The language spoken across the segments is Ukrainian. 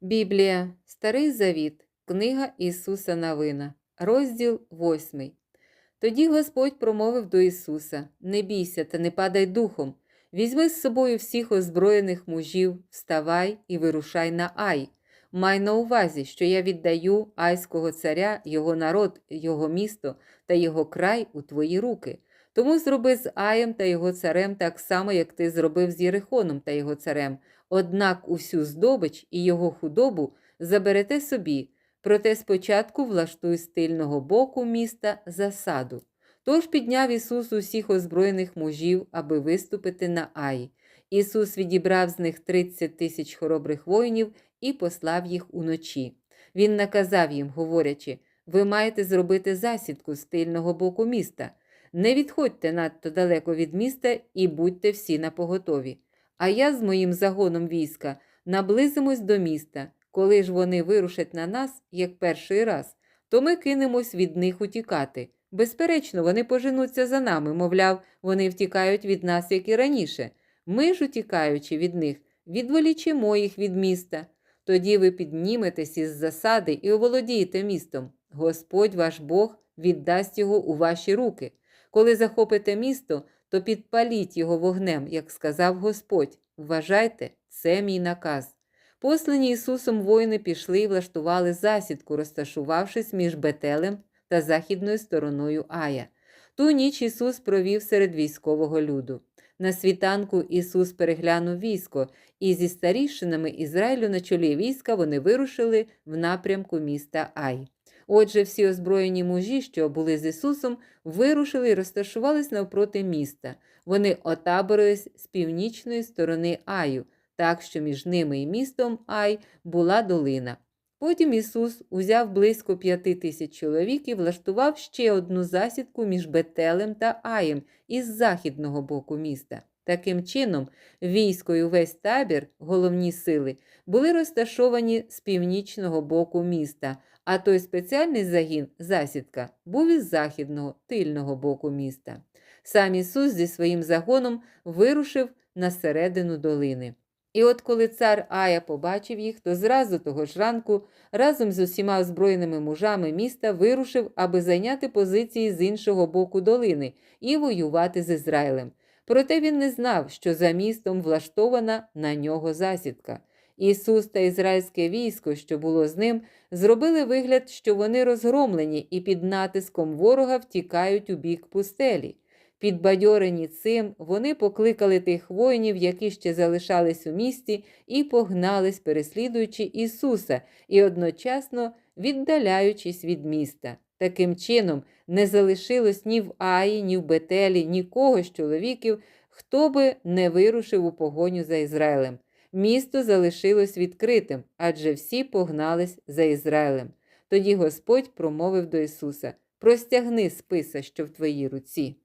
Біблія, Старий Завіт, Книга Ісуса Навина, розділ 8. Тоді Господь промовив до Ісуса: Не бійся та не падай духом. Візьми з собою всіх озброєних мужів, вставай і вирушай на Ай. Май на увазі, що я віддаю Айського царя, його народ, його місто та його край у твої руки. Тому зроби з Аєм та його царем так само, як ти зробив з Єрихоном та його царем. Однак усю здобич і його худобу заберете собі, проте спочатку влаштуй з тильного боку міста засаду. Тож підняв Ісус усіх озброєних мужів, аби виступити на Ай. Ісус відібрав з них 30 тисяч хоробрих воїнів і послав їх уночі. Він наказав їм, говорячи: ви маєте зробити засідку з тильного боку міста. Не відходьте надто далеко від міста і будьте всі на поготові. А я з моїм загоном війська наблизимось до міста. Коли ж вони вирушать на нас, як перший раз, то ми кинемось від них утікати. Безперечно, вони поженуться за нами, мовляв, вони втікають від нас, як і раніше. Ми ж, утікаючи від них, відволічимо їх від міста. Тоді ви підніметесь із засади і оволодієте містом. Господь ваш Бог віддасть його у ваші руки. Коли захопите місто, то підпаліть його вогнем, як сказав Господь. Вважайте, це мій наказ. Послані Ісусом воїни пішли і влаштували засідку, розташувавшись між Бетелем та західною стороною Ая. Ту ніч Ісус провів серед військового люду. На світанку Ісус переглянув військо, і зі старішинами Ізраїлю на чолі війська вони вирушили в напрямку міста Ай. Отже, всі озброєні мужі, що були з Ісусом, вирушили і розташувались навпроти міста. Вони отаборились з північної сторони Аю, так що між ними і містом Ай була долина. Потім Ісус узяв близько п'яти тисяч чоловік і влаштував ще одну засідку між Бетелем та Аєм із західного боку міста. Таким чином, військо і увесь табір, головні сили, були розташовані з північного боку міста, а той спеціальний загін, засідка, був із західного, тильного боку міста. Сам Ісус зі своїм загоном вирушив на середину долини. І от коли цар Ая побачив їх, то зразу того ж ранку разом з усіма озброєними мужами міста вирушив, аби зайняти позиції з іншого боку долини і воювати з Ізраїлем. Проте він не знав, що за містом влаштована на нього засідка. Ісус та ізраїльське військо, що було з ним, зробили вигляд, що вони розгромлені і під натиском ворога втікають у бік пустелі. Підбадьорені цим, вони покликали тих воїнів, які ще залишались у місті, і погнались, переслідуючи Ісуса і одночасно віддаляючись від міста. Таким чином, не залишилось ні в Аї, ні в Бетелі, нікого з чоловіків, хто би не вирушив у погоню за Ізраїлем. Місто залишилось відкритим, адже всі погнались за Ізраїлем. Тоді Господь промовив до Ісуса: Простягни списа, що в твоїй руці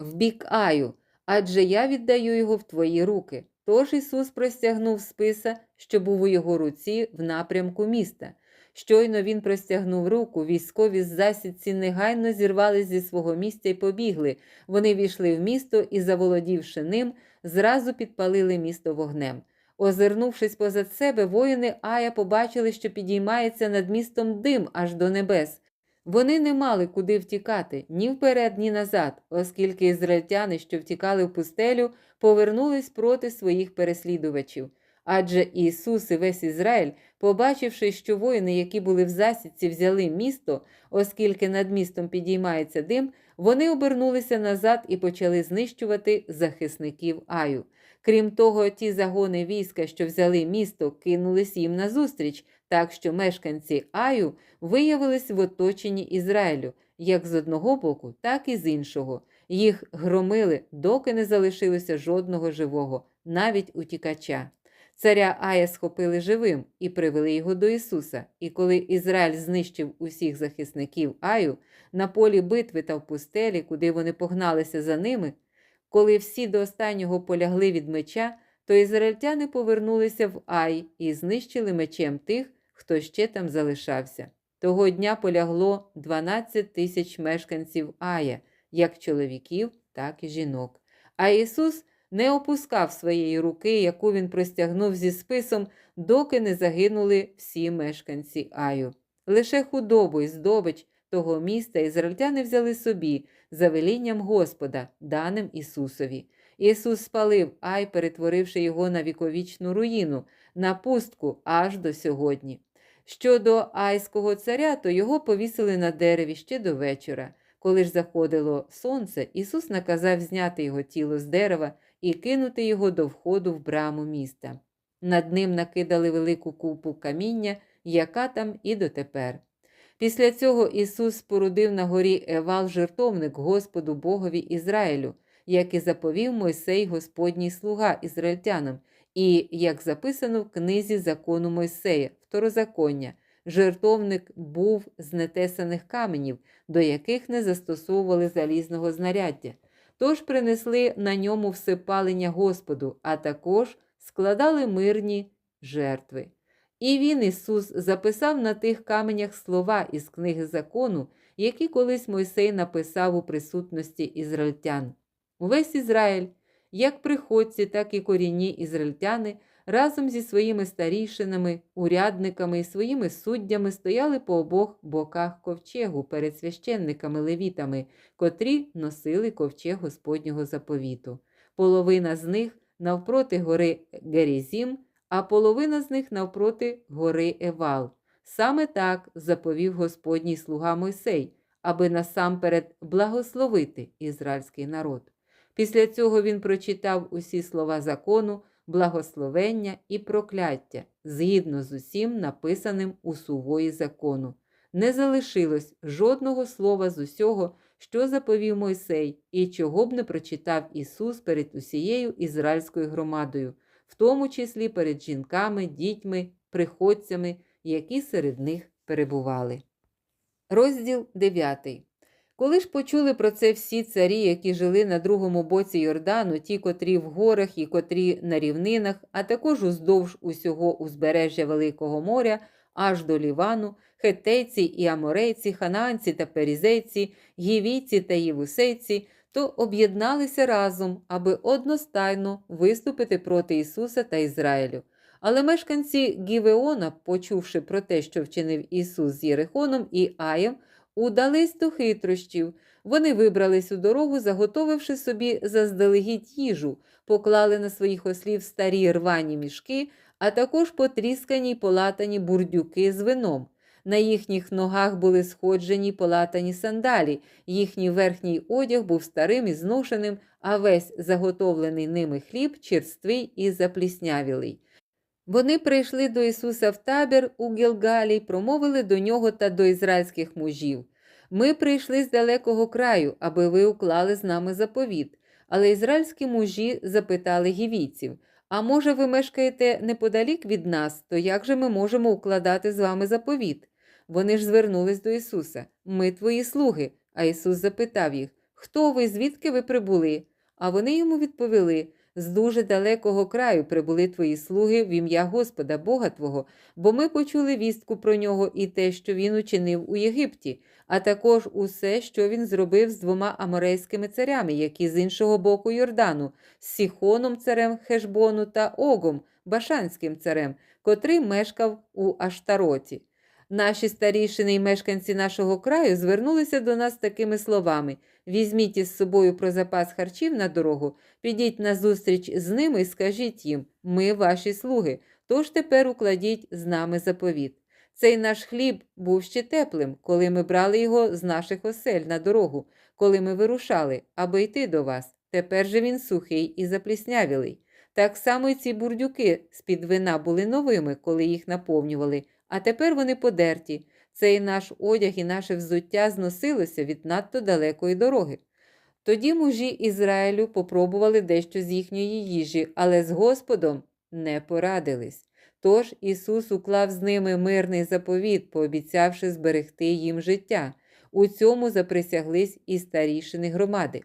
в бік Аю, адже я віддаю його в твої руки. Тож Ісус простягнув списа, що був у його руці в напрямку міста. Щойно він простягнув руку, військові з засідці негайно зірвались зі свого місця і побігли. Вони війшли в місто і, заволодівши ним, зразу підпалили місто вогнем. Озирнувшись позад себе, воїни Ая побачили, що підіймається над містом дим аж до небес. Вони не мали куди втікати ні вперед, ні назад, оскільки ізраїльтяни, що втікали в пустелю, повернулись проти своїх переслідувачів. Адже Ісус і весь Ізраїль, побачивши, що воїни, які були в засідці, взяли місто, оскільки над містом підіймається дим, вони обернулися назад і почали знищувати захисників Аю. Крім того, ті загони війська, що взяли місто, кинулись їм назустріч, так що мешканці Аю виявились в оточенні Ізраїлю, як з одного боку, так і з іншого. Їх громили, доки не залишилося жодного живого, навіть утікача. Царя Ая схопили живим і привели його до Ісуса. І коли Ізраїль знищив усіх захисників Аю на полі битви та в пустелі, куди вони погналися за ними, коли всі до останнього полягли від меча, то ізраїльтяни повернулися в Ай і знищили мечем тих, хто ще там залишався. Того дня полягло 12 тисяч мешканців Ая, як чоловіків, так і жінок. А Ісус не опускав своєї руки, яку він простягнув зі списом, доки не загинули всі мешканці Аю. Лише худобу і здобич того міста ізраїльтяни взяли собі за велінням Господа, даним Ісусові. Ісус спалив Ай, перетворивши його на віковічну руїну, на пустку аж до сьогодні. Щодо Айського царя, то його повісили на дереві ще до вечора. Коли ж заходило сонце, Ісус наказав зняти його тіло з дерева і кинути його до входу в браму міста. Над ним накидали велику купу каміння, яка там і дотепер. Після цього Ісус спорудив на горі Евал жертовник Господу Богові Ізраїлю, як і заповів Мойсей Господній слуга ізраїльтянам, і як записано в книзі закону Мойсея, второзаконня, жертовник був з нетесаних каменів, до яких не застосовували залізного знаряддя. Тож принесли на ньому всепалення Господу, а також складали мирні жертви. І він, Ісус, записав на тих каменях слова із книги закону, які колись Мойсей написав у присутності ізраїльтян. Увесь Ізраїль, як приходці, так і корінні ізраїльтяни, разом зі своїми старішинами, урядниками і своїми суддями стояли по обох боках ковчегу перед священниками левітами, котрі носили ковчег Господнього заповіту. Половина з них навпроти гори Герізім, а половина з них навпроти гори Евал. Саме так заповів Господній слуга Мойсей, аби насамперед благословити ізраїльський народ. Після цього він прочитав усі слова закону, благословення і прокляття згідно з усім написаним у сувої закону. Не залишилось жодного слова з усього, що заповів Мойсей, і чого б не прочитав Ісус перед усією ізраїльською громадою, в тому числі перед жінками, дітьми, приходцями, які серед них перебували. Розділ 9. Коли ж почули про це всі царі, які жили на другому боці Йордану, ті, котрі в горах і котрі на рівнинах, а також уздовж усього узбережжя Великого моря, аж до Лівану, хетейці і аморейці, ханаанці та перізейці, гівійці та євусейці, то об'єдналися разом, аби одностайно виступити проти Ісуса та Ізраїлю. Але мешканці Гівеона, почувши про те, що вчинив Ісус з Єрихоном і Аєм, удались до хитрощів. Вони вибрались у дорогу, заготовивши собі заздалегідь їжу, поклали на своїх ослів старі рвані мішки, а також потріскані й полатані бурдюки з вином. На їхніх ногах були сходжені полатані сандалі, їхній верхній одяг був старим і зношеним, а весь заготовлений ними хліб черствий і запліснявілий. Вони прийшли до Ісуса в табір у Гілгалі промовили до нього та до ізраїльських мужів. Ми прийшли з далекого краю, аби ви уклали з нами заповіт. Але ізраїльські мужі запитали гівійців А може, ви мешкаєте неподалік від нас, то як же ми можемо укладати з вами заповіт? Вони ж звернулись до Ісуса. Ми твої слуги. А Ісус запитав їх Хто ви, звідки ви прибули? А вони йому відповіли з дуже далекого краю прибули твої слуги в ім'я Господа, Бога Твого, бо ми почули вістку про нього і те, що він учинив у Єгипті, а також усе, що він зробив з двома аморейськими царями, які з іншого боку Йордану, з Сіхоном, царем Хешбону та Огом, Башанським царем, котрий мешкав у Аштароті. Наші старішини й мешканці нашого краю звернулися до нас такими словами: візьміть із собою про запас харчів на дорогу, підіть на зустріч з ними і скажіть їм: ми ваші слуги, тож тепер укладіть з нами заповіт. Цей наш хліб був ще теплим, коли ми брали його з наших осель на дорогу, коли ми вирушали, аби йти до вас. Тепер же він сухий і запліснявілий. Так само й ці бурдюки з-під вина були новими, коли їх наповнювали, а тепер вони подерті. Цей наш одяг і наше взуття зносилося від надто далекої дороги. Тоді мужі Ізраїлю попробували дещо з їхньої їжі, але з Господом не порадились. Тож Ісус уклав з ними мирний заповіт, пообіцявши зберегти їм життя. У цьому заприсяглись і старішини громади.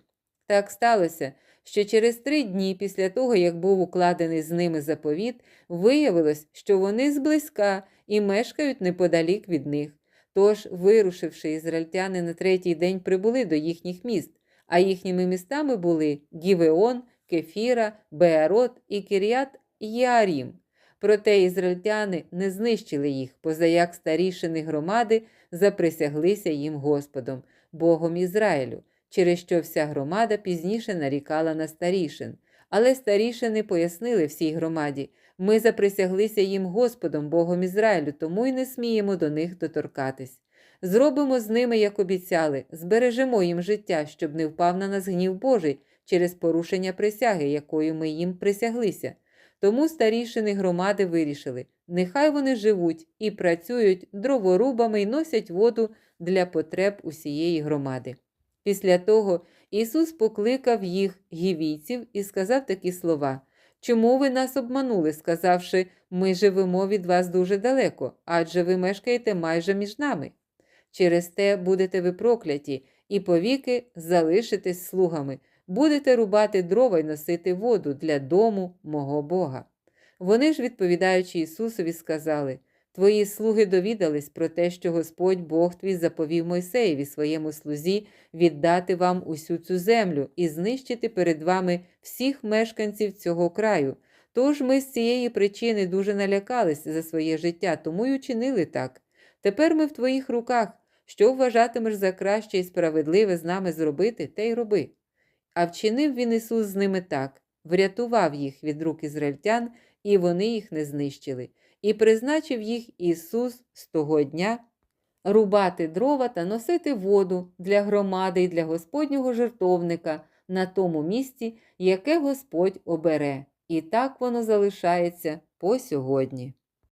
Так сталося, що через три дні після того, як був укладений з ними заповіт, виявилось, що вони зблизька і мешкають неподалік від них. Тож, вирушивши, ізраїльтяни на третій день прибули до їхніх міст, а їхніми містами були Гівеон, Кефіра, Беарот і Кір'ят Єарім. Проте ізраїльтяни не знищили їх, позаяк старішини громади заприсяглися їм Господом, Богом Ізраїлю, через що вся громада пізніше нарікала на старішин. Але старішини пояснили всій громаді ми заприсяглися їм Господом, Богом Ізраїлю, тому й не сміємо до них доторкатись. Зробимо з ними, як обіцяли, збережемо їм життя, щоб не впав на нас гнів Божий через порушення присяги, якою ми їм присяглися. Тому старішини громади вирішили, нехай вони живуть і працюють дроворубами і носять воду для потреб усієї громади. Після того Ісус покликав їх гівійців і сказав такі слова. Чому ви нас обманули, сказавши, ми живемо від вас дуже далеко, адже ви мешкаєте майже між нами. Через те будете ви прокляті, і повіки залишитесь слугами, будете рубати дрова й носити воду для дому мого Бога. Вони ж, відповідаючи Ісусові, сказали Твої слуги довідались про те, що Господь Бог твій заповів Мойсеєві своєму слузі віддати вам усю цю землю і знищити перед вами всіх мешканців цього краю. Тож ми з цієї причини дуже налякались за своє життя, тому й учинили так. Тепер ми в твоїх руках. Що вважатимеш за краще і справедливе з нами зробити, те й роби. А вчинив він Ісус з ними так, врятував їх від рук ізраїльтян, і вони їх не знищили, і призначив їх Ісус з того дня рубати дрова та носити воду для громади і для Господнього жертовника на тому місці, яке Господь обере. І так воно залишається по сьогодні.